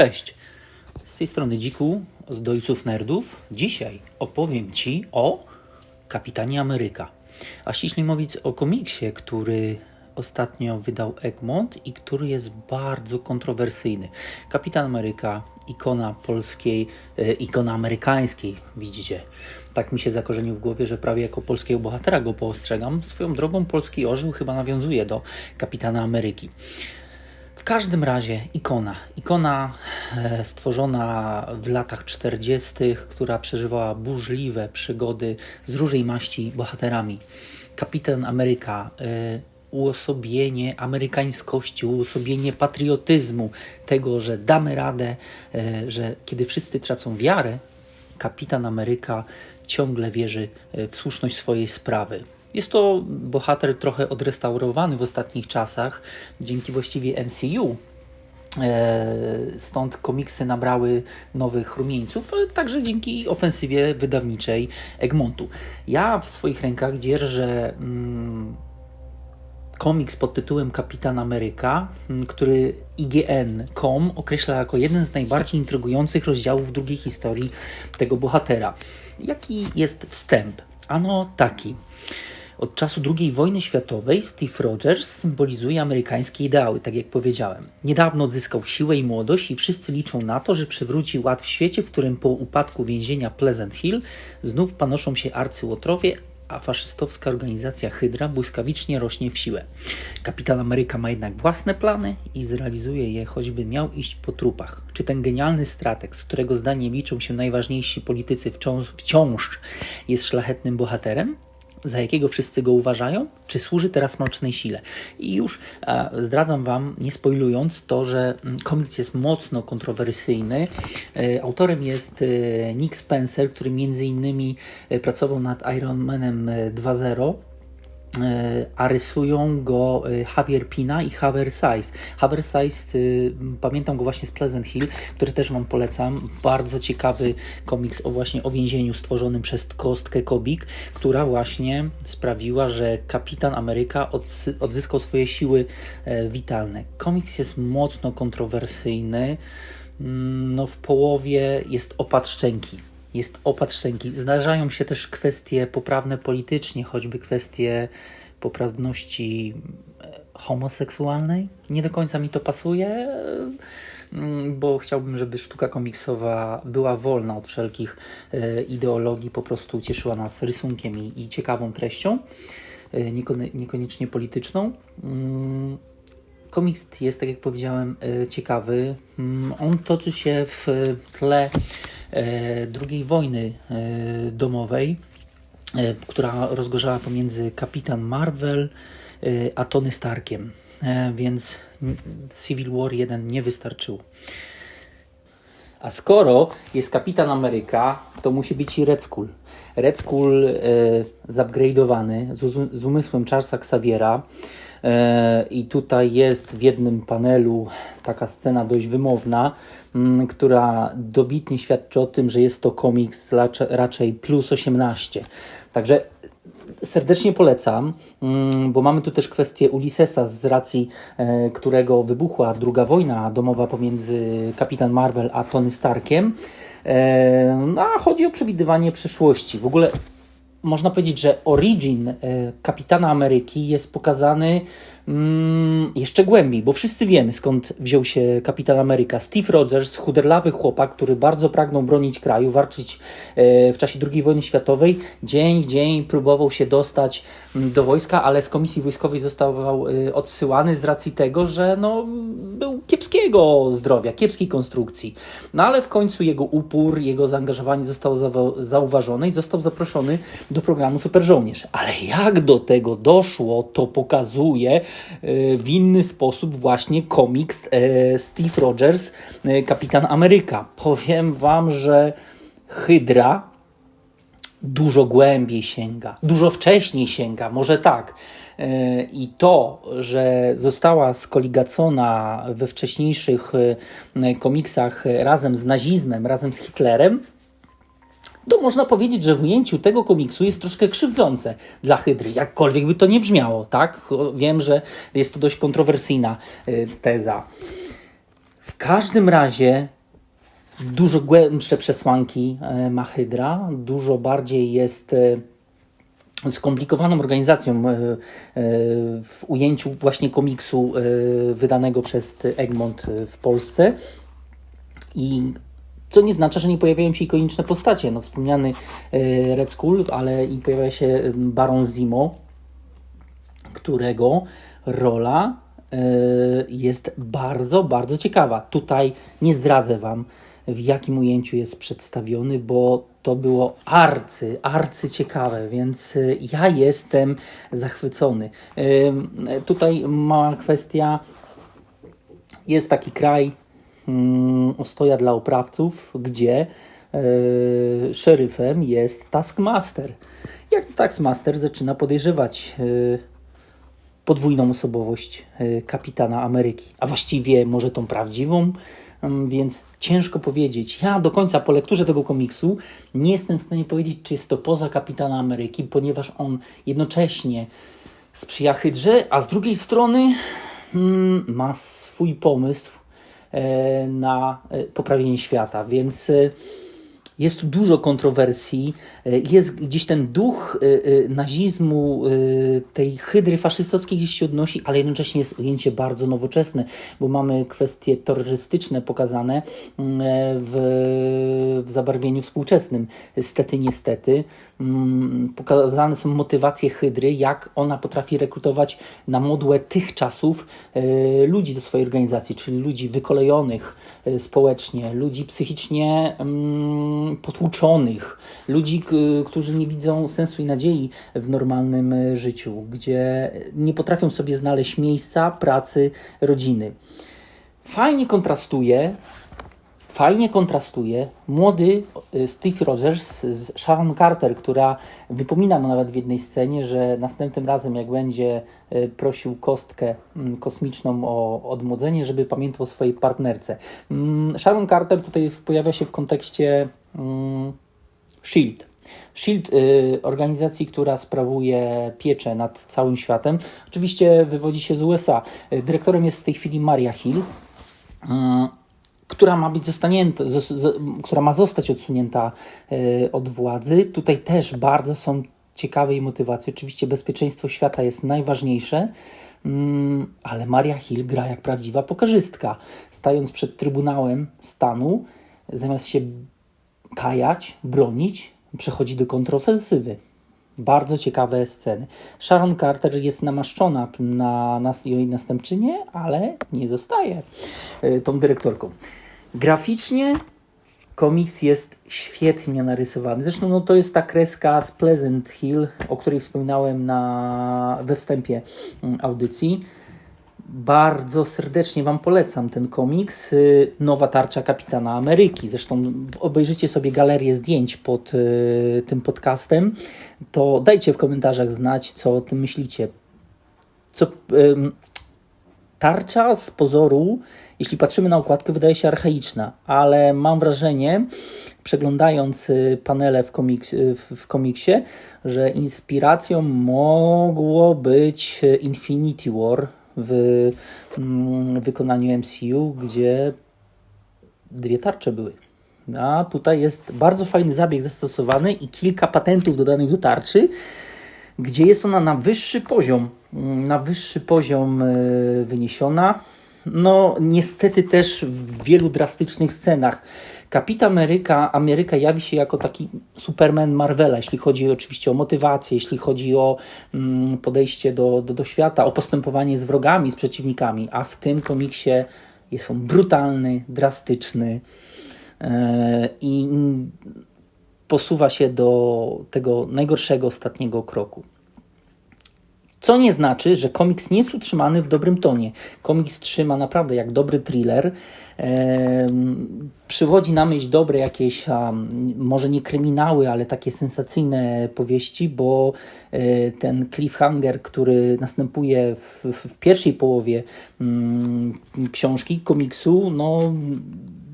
Cześć! Z tej strony Dziku, z Dojców Nerdów. Dzisiaj opowiem Ci o Kapitanie Ameryka. A ściślej mówiąc o komiksie, który ostatnio wydał Egmont i który jest bardzo kontrowersyjny. Kapitan Ameryka, ikona polskiej, e, ikona amerykańskiej, widzicie. Tak mi się zakorzenił w głowie, że prawie jako polskiego bohatera go postrzegam. Swoją drogą polski orzeł chyba nawiązuje do Kapitana Ameryki. W każdym razie ikona. Ikona e, stworzona w latach 40., która przeżywała burzliwe przygody z różnej maści bohaterami. Kapitan Ameryka, e, uosobienie amerykańskości, uosobienie patriotyzmu, tego, że damy radę, e, że kiedy wszyscy tracą wiarę, kapitan Ameryka ciągle wierzy w słuszność swojej sprawy. Jest to bohater trochę odrestaurowany w ostatnich czasach, dzięki właściwie MCU. E, Stąd komiksy nabrały nowych rumieńców, ale także dzięki ofensywie wydawniczej Egmontu. Ja w swoich rękach dzierżę mm, komiks pod tytułem Kapitan Ameryka, m, który IGN.com określa jako jeden z najbardziej intrygujących rozdziałów drugiej historii tego bohatera. Jaki jest wstęp? Ano taki. Od czasu II wojny światowej Steve Rogers symbolizuje amerykańskie ideały, tak jak powiedziałem. Niedawno odzyskał siłę i młodość i wszyscy liczą na to, że przywróci ład w świecie, w którym po upadku więzienia Pleasant Hill znów panoszą się arcyłotrowie, a faszystowska organizacja Hydra błyskawicznie rośnie w siłę. Kapitan Ameryka ma jednak własne plany i zrealizuje je, choćby miał iść po trupach. Czy ten genialny strateg, z którego zdaniem liczą się najważniejsi politycy wciąż, wciąż jest szlachetnym bohaterem? Za jakiego wszyscy go uważają, czy służy teraz mrocznej sile. I już e, zdradzam Wam, nie spoilując, to, że mm, komiks jest mocno kontrowersyjny. E, autorem jest e, Nick Spencer, który między innymi e, pracował nad Iron Manem e, 2.0 e, a rysują go e, Javier Pina i Javier Saiz. Javier Saiz, y, pamiętam go właśnie z Pleasant Hill, który też Wam polecam. Bardzo ciekawy komiks o właśnie o więzieniu stworzonym przez Kostkę Kobik, która właśnie sprawiła, że Kapitan Ameryka odzyskał swoje siły e, witalne. Komiks jest mocno kontrowersyjny. Mm, No, w połowie jest opad szczęki jest opad szczęki. Zdarzają się też kwestie poprawne politycznie, choćby kwestie poprawności e, homoseksualnej. Nie do końca mi to pasuje, e, mm, bo chciałbym, żeby sztuka komiksowa była wolna od wszelkich e, ideologii, po prostu cieszyła nas rysunkiem i, i ciekawą treścią, niekoniecznie polityczną. Mm, Komiks jest, tak jak powiedziałem, ciekawy. Mm, On toczy się w tle II wojny e, domowej, e, która rozgorzała pomiędzy Kapitan Marvel e, a Tony Starkiem, E, więc Civil War 1 nie wystarczyło. A skoro jest Kapitan Ameryka, to musi być i Red Skull. Red Skull e, z, z umysłem Charlesa Xaviera. E, I tutaj jest w jednym panelu taka scena dość wymowna, która dobitnie świadczy o tym, że jest to komiks raczej, raczej plus 18. Także serdecznie polecam, mm, bo mamy tu też kwestię Ulyssesa, z racji e, którego wybuchła druga wojna domowa pomiędzy Kapitan Marvel a Tony Starkiem. E, No, a chodzi o przewidywanie przyszłości. W ogóle można powiedzieć, że origin e, Kapitana Ameryki jest pokazany mm, jeszcze głębiej, bo wszyscy wiemy skąd wziął się Kapitan Ameryka. Steve Rogers, chuderlawy chłopak, który bardzo pragnął bronić kraju, walczyć e, w czasie II wojny światowej, dzień w dzień próbował się dostać mm, do wojska, ale z komisji wojskowej został e, odsyłany z racji tego, że no, był kiepskiego zdrowia, kiepskiej konstrukcji. No ale w końcu jego upór, jego zaangażowanie zostało zauważone i został zaproszony do programu Super Żołnierz. Ale jak do tego doszło, to pokazuje e, w inny sposób właśnie komiks e, Steve Rogers, e, Kapitan Ameryka. Powiem Wam, że Hydra dużo głębiej sięga, dużo wcześniej sięga, może tak. E, I to, że została skoligacona we wcześniejszych komiksach razem z nazizmem, razem z Hitlerem, to można powiedzieć, że w ujęciu tego komiksu jest troszkę krzywdzące dla Hydry, jakkolwiek by to nie brzmiało, tak? Wiem, że jest to dość kontrowersyjna y, teza. W każdym razie dużo głębsze przesłanki e, ma Hydra, dużo bardziej jest e, skomplikowaną organizacją w ujęciu właśnie komiksu wydanego przez Egmont w Polsce. I co nie znaczy, że nie pojawiają się ikoniczne postacie. No, wspomniany e, Red Skull, ale i pojawia się Baron Zimo, którego rola e, jest bardzo, bardzo ciekawa. Tutaj nie zdradzę Wam, w jakim ujęciu jest przedstawiony, bo to było arcy, arcy ciekawe, więc e, ja jestem zachwycony. Tutaj mała kwestia. Jest taki kraj, ostoja dla oprawców, gdzie e, szeryfem jest Taskmaster. Jak Taskmaster zaczyna podejrzewać e, podwójną osobowość e, kapitana Ameryki, a właściwie może tą prawdziwą, mm, więc ciężko powiedzieć. Ja do końca po lekturze tego komiksu nie jestem w stanie powiedzieć, czy jest to poza kapitana Ameryki, ponieważ on jednocześnie sprzyja Hydrze, a z drugiej strony mm, ma swój pomysł na e, poprawienie świata, więc e, jest tu dużo kontrowersji, e, jest gdzieś ten duch e, e, nazizmu, tej hydry faszystowskiej gdzieś się odnosi, ale jednocześnie jest ujęcie bardzo nowoczesne, bo mamy kwestie terrorystyczne pokazane mm, w, w zabarwieniu współczesnym. Stety, niestety. Mm, Pokazane są motywacje hydry, jak ona potrafi rekrutować na modłę tych czasów ludzi do swojej organizacji, czyli ludzi wykolejonych społecznie, ludzi psychicznie mm, potłuczonych, ludzi, którzy nie widzą sensu i nadziei w normalnym e, życiu, gdzie nie potrafią sobie znaleźć miejsca, pracy, rodziny. Fajnie kontrastuje fajnie kontrastuje młody y, Steve Rogers z Sharon Carter, która wypomina mu nawet w jednej scenie, że następnym razem, jak będzie y, prosił kostkę mm, kosmiczną o odmłodzenie, żeby pamiętał o swojej partnerce. Mm, Sharon Carter tutaj pojawia się w kontekście mm, SHIELD. SHIELD, y, organizacji, która sprawuje pieczę nad całym światem, oczywiście wywodzi się z USA. Dyrektorem jest w tej chwili Maria Hill. Która ma być zostanięta, która ma zostać odsunięta e, od władzy. Tutaj też bardzo są ciekawe jej motywacje. Oczywiście bezpieczeństwo świata jest najważniejsze, mm, ale Maria Hill gra jak prawdziwa pokarzystka. Stając przed Trybunałem Stanu, zamiast się kajać, bronić, przechodzi do kontrofensywy. Bardzo ciekawe sceny. Sharon Carter jest namaszczona na nas jej następczynię, ale nie zostaje y, tą dyrektorką. Graficznie komiks jest świetnie narysowany. Zresztą no, to jest ta kreska z Pleasant Hill, o której wspominałem na, we wstępie mm, audycji. Bardzo serdecznie Wam polecam ten komiks. y, Nowa tarcza Kapitana Ameryki. Zresztą obejrzycie sobie galerię zdjęć pod y, tym podcastem. To dajcie w komentarzach znać, co o tym myślicie. Co, tarcza z pozoru, jeśli patrzymy na okładkę, wydaje się archaiczna, ale mam wrażenie, przeglądając y, panele w, komiks, w- komiksie, że inspiracją mogło być Infinity War w mm, wykonaniu MCU, gdzie dwie tarcze były. A tutaj jest bardzo fajny zabieg zastosowany i kilka patentów dodanych do tarczy, gdzie jest ona na wyższy poziom, mm, na wyższy poziom e, wyniesiona. No, niestety też w wielu drastycznych scenach. Kapitan Ameryka, Ameryka jawi się jako taki Superman Marvela, jeśli chodzi oczywiście o motywację, jeśli chodzi o mm, podejście do, do, do świata, o postępowanie z wrogami, z przeciwnikami, a w tym komiksie jest on brutalny, drastyczny e, i posuwa się do tego najgorszego ostatniego kroku. Co nie znaczy, że komiks nie jest utrzymany w dobrym tonie. Komiks trzyma naprawdę jak dobry thriller. Przywodzi na myśl dobre jakieś, am, może nie kryminały, ale takie sensacyjne powieści, bo e, ten cliffhanger, który następuje w, w pierwszej połowie mm, książki, komiksu, no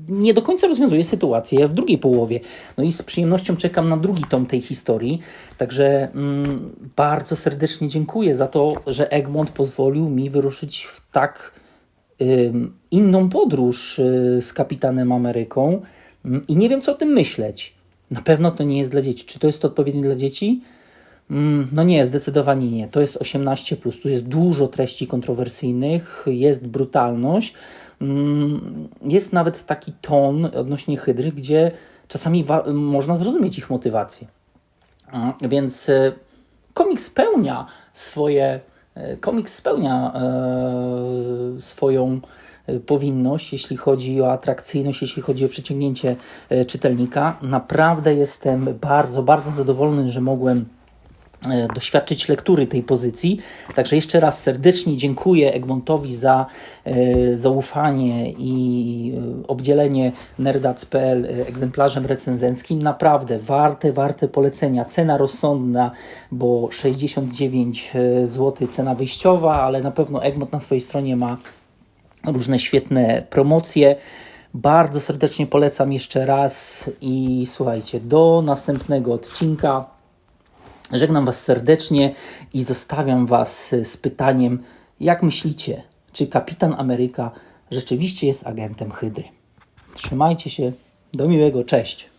nie do końca rozwiązuje sytuację w drugiej połowie. No i z przyjemnością czekam na drugi tom tej historii. Także mm, bardzo serdecznie dziękuję za to, że Egmont pozwolił mi wyruszyć w tak ym, inną podróż y, z Kapitanem Ameryką mm, i nie wiem, co o tym myśleć. Na pewno to nie jest dla dzieci. Czy to jest odpowiednie dla dzieci? Mm, No nie, zdecydowanie nie. To jest 18. Tu jest dużo treści kontrowersyjnych, jest brutalność. Mm, Jest nawet taki ton odnośnie hydry, gdzie czasami można zrozumieć ich motywację. Mm, Więc e, komik spełnia swoje. e, Komik spełnia e, swoją powinność, jeśli chodzi o atrakcyjność, jeśli chodzi o przyciągnięcie czytelnika. Naprawdę jestem bardzo, bardzo zadowolony, że mogłem doświadczyć lektury tej pozycji. Także jeszcze raz serdecznie dziękuję Egmontowi za e, zaufanie i e, obdzielenie nerdac.pl e, egzemplarzem recenzenckim. Naprawdę warte, warte polecenia. Cena rozsądna, bo 69 zł cena wyjściowa, ale na pewno Egmont na swojej stronie ma różne świetne promocje. Bardzo serdecznie polecam jeszcze raz i słuchajcie, do następnego odcinka. Żegnam Was serdecznie i zostawiam Was z pytaniem, jak myślicie, czy kapitan Ameryka rzeczywiście jest agentem Hydry? Trzymajcie się, do miłego, cześć.